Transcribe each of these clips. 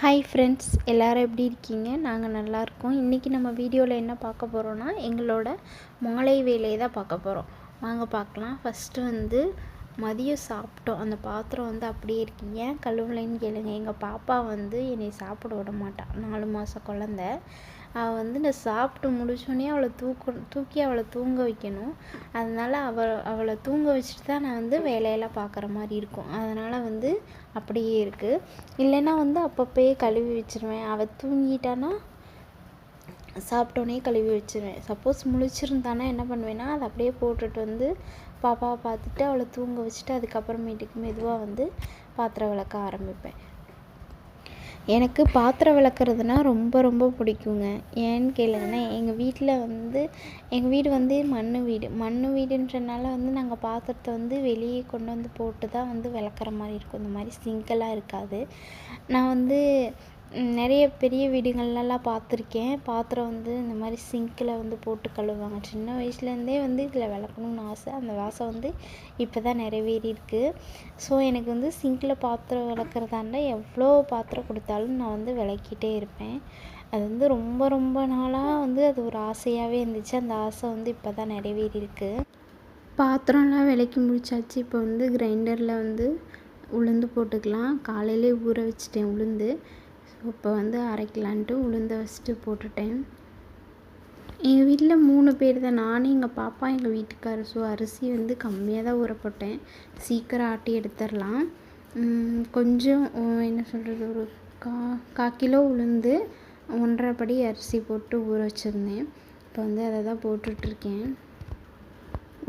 Hi friends எல்லோரும் எப்படி இருக்கீங்க? நாங்கள் நல்லாயிருக்கோம் இன்றைக்கி நம்ம வீடியோவில் என்ன பார்க்க போகிறோன்னா எங்களோட மாலை வேலையை தான் பார்க்க போகிறோம் வாங்க பார்க்கலாம். ஃபஸ்ட்டு வந்து மதியம் சாப்பிட்டோம். அந்த பாத்திரம் வந்து அப்படியே இருக்கு. ஏன் கழுவலைன்னு கேளுங்க. எங்கள் பாப்பா வந்து என்னை சாப்பிட விட மாட்டாள் நாலு மாதம் குழந்த. அவள் வந்து நான் சாப்பிட்டு முடிச்சோடனே அவளை தூக்க தூக்கி அவளை தூங்க வைக்கணும். அதனால் அவள் அவளை தூங்க வச்சுட்டு தான் நான் வந்து வேலையெல்லாம் பார்க்குற மாதிரி இருக்கும். அதனால் வந்து அப்படியே இருக்குது இல்லைன்னா வந்து அப்பப்போயே கழுவி வச்சுருவேன். அவள் தூங்கிட்டானா சாப்பிட்டோன்னே கழுவி வச்சுருவேன். சப்போஸ் முழிச்சிருந்தானா என்ன பண்ணுவேன்னா அதை அப்படியே போட்டுட்டு வந்து பாப்பாவை பார்த்துட்டு அவளை தூங்க வச்சுட்டு அதுக்கப்புறமேட்டுக்கு மெதுவாக வந்து பாத்திரம் விளக்க ஆரம்பிப்பேன். எனக்கு பாத்திரம் விளக்குறதுனா ரொம்ப ரொம்ப பிடிக்குங்க. ஏன்னு கேளுங்கன்னா எங்கள் வீட்டில் வந்து எங்கள் வீடு வந்து மண் வீடு. மண் வீடுன்றனால வந்து நாங்கள் பாத்திரத்தை வந்து வெளியே கொண்டு வந்து போட்டு தான் வந்து விளக்குற மாதிரி இருக்கும். இந்த மாதிரி சிங்கெல்லாம் இருக்காது. நான் வந்து நிறைய பெரிய வீடுங்கள்லலாம் பார்த்துருக்கேன். பாத்திரம் வந்து இந்த மாதிரி சிங்கில் வந்து போட்டு கழுவுவாங்க. சின்ன வயசுலேருந்தே வந்து இதில் விளக்கணும்னு ஆசை. அந்த ஆசை வந்து இப்போ தான் நிறைவேறியிருக்கு. ஸோ எனக்கு வந்து சிங்கில் பாத்திரம் விளக்குறதாண்ட எவ்வளோ பாத்திரம் கொடுத்தாலும் நான் வந்து விளக்கிட்டே இருப்பேன். அது வந்து ரொம்ப ரொம்ப நாளாக வந்து அது ஒரு ஆசையாகவே இருந்துச்சு. அந்த ஆசை வந்து இப்போ தான் நிறைவேறியிருக்கு. பாத்திரம்லாம் விளக்கி முடிச்சாச்சு. இப்போ வந்து கிரைண்டரில் வந்து உளுந்து போட்டுக்கலாம். காலையிலே ஊற வச்சிட்டேன் உளுந்து. இப்போ வந்து அரைக்கலான்ட்டு உளுந்த வச்சுட்டு போட்டுட்டேன். எங்கள் வீட்டில் மூணு பேர் தான். நானும் எங்கள் பாப்பா எங்கள் வீட்டுக்காரர் ஸோ அரிசி வந்து கம்மியாக தான் ஊற போட்டேன். சீக்கிரம் ஆட்டி எடுத்துடலாம். கொஞ்சம் என்ன சொல்கிறது ஒரு கா கால் கிலோ உளுந்து ஒன்றரை படி அரிசி போட்டு ஊற வச்சுருந்தேன். இப்போ வந்து அதை தான் போட்டுட்ருக்கேன்.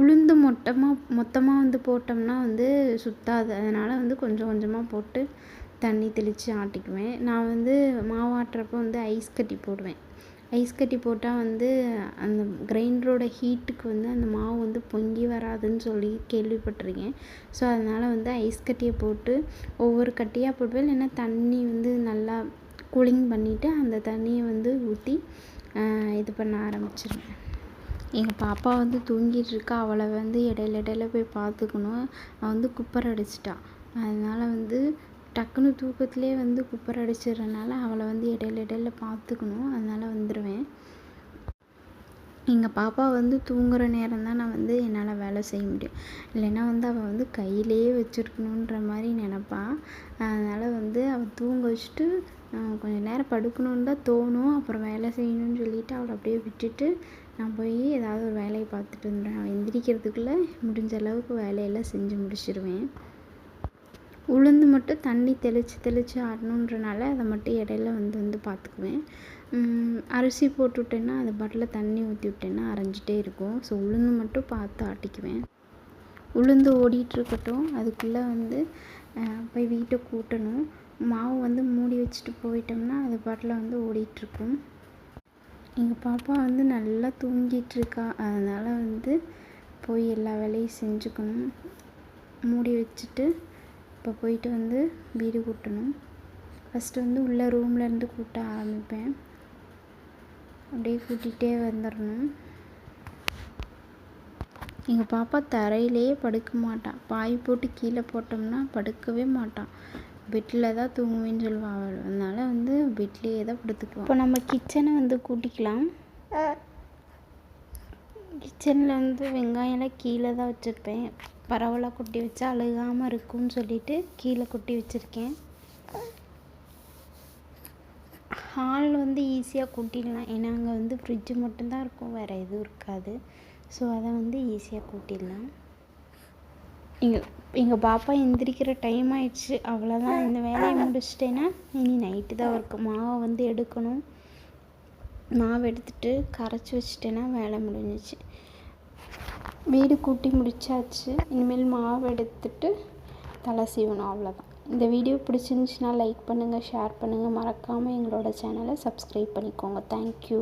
உளுந்து மொத்தமாக மொத்தமாக வந்து போட்டோம்னா வந்து சுத்தாது. அதனால் வந்து கொஞ்சம் கொஞ்சமாக போட்டு தண்ணி தெளித்து ஆட்டிக்குவேன். நான் வந்து மாவு ஆட்டுறப்போ வந்து ஐஸ் கட்டி போடுவேன். ஐஸ் கட்டி போட்டால் வந்து அந்த கிரைண்டரோட ஹீட்டுக்கு வந்து அந்த மாவு வந்து பொங்கி வராதுன்னு சொல்லி கேள்விப்பட்டிருக்கேன். ஸோ அதனால் வந்து ஐஸ் கட்டியை போட்டு ஒவ்வொரு கட்டியாக போடுவேன். இல்லைன்னா தண்ணி வந்து நல்லா கூலிங் பண்ணிவிட்டு அந்த தண்ணியை வந்து ஊற்றி இது பண்ண ஆரம்பிச்சிருவேன். எங்கள் பாப்பா வந்து தூங்கிட்டுருக்கா அவளை வந்து இடையில இடையில போய் பார்த்துக்கணும். அவள் வந்து குப்பர் அடிச்சிட்டா. அதனால் வந்து டக்குன்னு தூக்கத்திலே வந்து குப்பரை அடிச்சிடுறனால அவளை வந்து இடையில இடையில பார்த்துக்கணும். அதனால் வந்துடுவேன் எங்கள் பாப்பா வந்து தூங்குகிற நேரம் தான் நான் வந்து என்னால் வேலை செய்ய முடியும். இல்லைன்னா வந்து அவள் வந்து கையிலேயே வச்சுருக்கணுன்ற மாதிரி நினப்பாள் அதனால் வந்து அவள் தூங்க வச்சுட்டு கொஞ்சம் நேரம் படுக்கணுன்னு தான் தோணும். அப்புறம் வேலை செய்யணும்னு சொல்லிவிட்டு அவளை அப்படியே விட்டுட்டு நான் போய் ஏதாவது ஒரு வேலையை பார்த்துட்டு வந்துடுவேன். அவள் எந்திரிக்கிறதுக்குள்ளே முடிஞ்ச அளவுக்கு வேலையெல்லாம் செஞ்சு முடிச்சிடுவேன் உளுந்து மட்டும் தண்ணி தெளித்து தெளித்து ஆடணுன்றனால அதை மட்டும் இடையில வந்து வந்து பார்த்துக்குவேன். அரிசி போட்டு விட்டேன்னா அது பாட்டில் தண்ணி ஊற்றி விட்டேன்னா அரைஞ்சிட்டே இருக்கும். ஸோ உளுந்து மட்டும் பார்த்து ஆட்டிக்குவேன். உளுந்து ஓடிட்டுருக்கட்டும் அதுக்குள்ளே வந்து போய் வீட்டை கூட்டணும். மாவு வந்து மூடி வச்சுட்டு போயிட்டோம்னா அது பாட்டில் வந்து ஓடிட்டுருக்கும் எங்கள் பாப்பா வந்து நல்லா தூங்கிட்டுருக்கா அதனால் வந்து போய் எல்லா வேலையும் செஞ்சுக்கணும். மூடி வச்சுட்டு இப்போ போயிட்டு வந்து வீடு கூட்டணும். ஃபஸ்ட்டு வந்து உள்ளே ரூம்லேருந்து கூட்ட ஆரம்பிப்பேன். அப்படியே கூட்டிகிட்டே வந்துடணும். எங்கள் பாப்பா தரையிலேயே படுக்க மாட்டான் பாய் போட்டு கீழே போட்டோம்னா படுக்கவே மாட்டான் பெட்டில் தான் தூங்குவேன்னு சொல்லுவாள் அவள் அதனால் வந்து பெட்லேயே தான் படுத்துக்குவோம் இப்போ நம்ம கிச்சனை வந்து கூட்டிக்கலாம். கிச்சனில் வந்து வெங்காயம்லாம் கீழே தான் வச்சுருப்பேன். பரவலாக கொட்டி வச்சா அழுகாமல் இருக்கும்னு சொல்லிட்டு கீழே கொட்டி வச்சுருக்கேன். ஹால் வந்து ஈஸியாக கூட்டிடலாம். ஏன்னா அங்கே வந்து ஃப்ரிட்ஜு மட்டும்தான் இருக்கும். வேறு எதுவும் இருக்காது. ஸோ அதை வந்து ஈஸியாக கூட்டிடலாம். எங்கள் எங்கள் பாப்பா எந்திரிக்கிற டைம் ஆயிடுச்சு. அவ்வளோதான் இந்த வேலையை முடிச்சிட்டேன்னா இனி நைட்டு தான் இருக்கும் மாவை வந்து எடுக்கணும். மாவு எடுத்துகிட்டு கரைச்சி வச்சிட்டேன்னா வேலை முடிஞ்சிச்சு. வீடு கூட்டி முடிச்சாச்சு. இனிமேல் மாவு எடுத்துட்டு தலை சீவணும் அவ்வளோதான் இந்த வீடியோ பிடிச்சிருந்துச்சின்னா லைக் பண்ணுங்கள் ஷேர் பண்ணுங்கள் மறக்காமல் எங்களோட சேனலை சப்ஸ்கிரைப் பண்ணிக்கோங்க. தேங்க்யூ